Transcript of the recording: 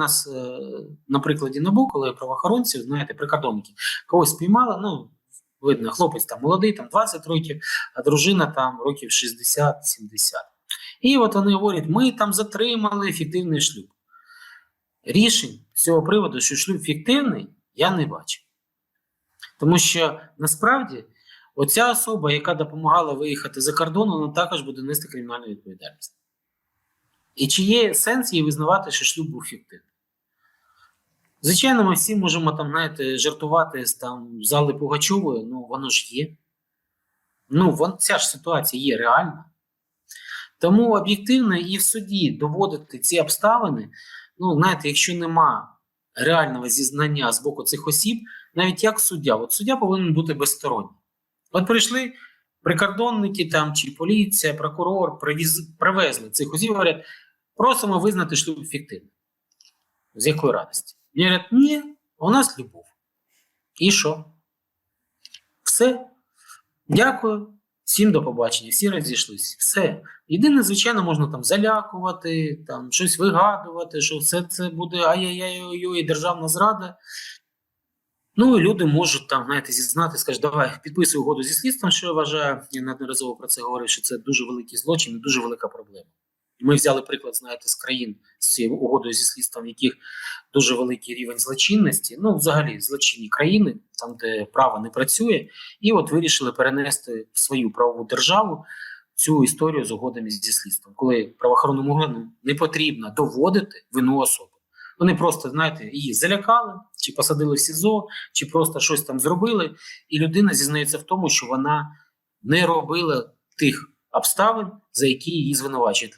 нас е, на прикладі НАБУ, коли правоохоронці, знаєте, прикордонники, когось спіймали, ну, видно, хлопець там молодий, там 20 років, а дружина там років 60-70. І от вони говорять, ми там затримали фіктивний шлюб. Рішень з цього приводу, що шлюб фіктивний, я не бачу. Тому що насправді оця особа, яка допомагала виїхати за кордон, вона також буде нести кримінальну відповідальність. І чи є сенс їй визнавати, що шлюб був фіктивний? Звичайно, ми всі можемо там, знаєте, жартувати з там зали Пугачової, ну воно ж є. Ну, вон, ця ж ситуація є реальна. Тому об'єктивно і в суді доводити ці обставини, ну, знаєте, якщо нема реального зізнання з боку цих осіб, навіть як суддя, от суддя повинен бути безсторонній. От прийшли прикордонники там, чи поліція, прокурор, привіз, привезли цих осіб, говорять, просимо визнати шлюб фіктивним. З якої радості? І говорять, ні, у нас любов. І що? Все. Дякую. Всім до побачення, всі розійшлися. Все. Єдине, звичайно, можна там залякувати, там щось вигадувати, що все це буде ай-яй-яй-ой, державна зрада. Ну і люди можуть там, знаєте, зізнати, скажуть, давай підписуй угоду зі слідством, що я вважаю, я неодноразово про це говорив, що це дуже великий злочин і дуже велика проблема. Ми взяли приклад, знаєте, з країн з цією угодою зі слідством, в яких дуже великий рівень злочинності, ну, взагалі, злочинні країни, там, де право не працює, і от вирішили перенести в свою правову державу цю історію з угодами зі слідством, коли правоохоронним органам не потрібно доводити вину особи. Вони просто, знаєте, її залякали, чи посадили в СІЗО, чи просто щось там зробили, і людина зізнається в тому, що вона не робила тих обставин, за які її звинувачують.